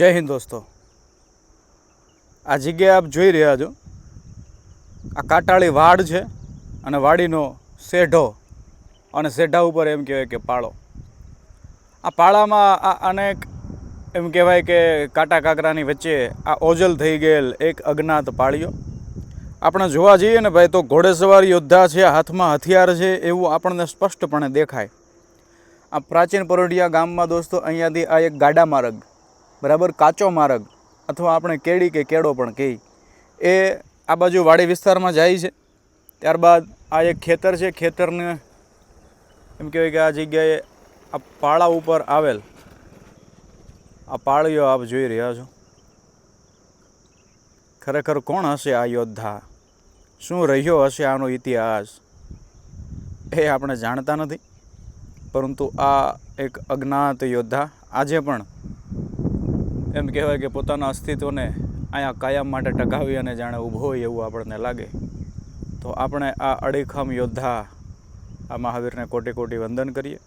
જય હિન્દ દોસ્તો. આ જગ્યાએ આપ જોઈ રહ્યા છો, આ કાટાળી વાડ છે અને વાડીનો શેઢો અને શેઢા ઉપર એમ કહેવાય કે પાળો. આ પાળામાં આ અનેક એમ કહેવાય કે કાંટા કાંકરાની વચ્ચે આ ઓજલ થઈ ગયેલ એક અજ્ઞાત પાળીઓ. આપણે જોવા જઈએ ને ભાઈ તો ઘોડેસવાર યોદ્ધા છે, હાથમાં હથિયાર છે એવું આપણને સ્પષ્ટપણે દેખાય. આ પ્રાચીન પરોઢિયા ગામમાં દોસ્તો અહીંયાથી આ એક ગાડા માર્ગ બરાબર, કાચો માર્ગ અથવા આપણે કેડી કે કેડો પણ કહી એ આ બાજુ વાડી વિસ્તારમાં જાય છે. ત્યારબાદ આ એક ખેતર છે, ખેતરને એમ કહેવાય કે આ જગ્યાએ આ પાળા ઉપર આવેલ. આ પાળીઓ આપ જોઈ રહ્યા છો. ખરેખર કોણ હશે આ યોદ્ધા? શું રહ્યો હશે આનો ઇતિહાસ? એ આપણે જાણતા નથી. પરંતુ આ એક અજ્ઞાત યોદ્ધા, આજે પણ એમ કહેવાય કે પોતાના અસ્તિત્વને અહીંયા કાયમ માટે ટકાવી અને જાણે ઊભો હોય એવું આપણને લાગે. તો આપણે આ અડીખમ યોદ્ધા, આ મહાવીરને કોટી કોટી વંદન કરીએ.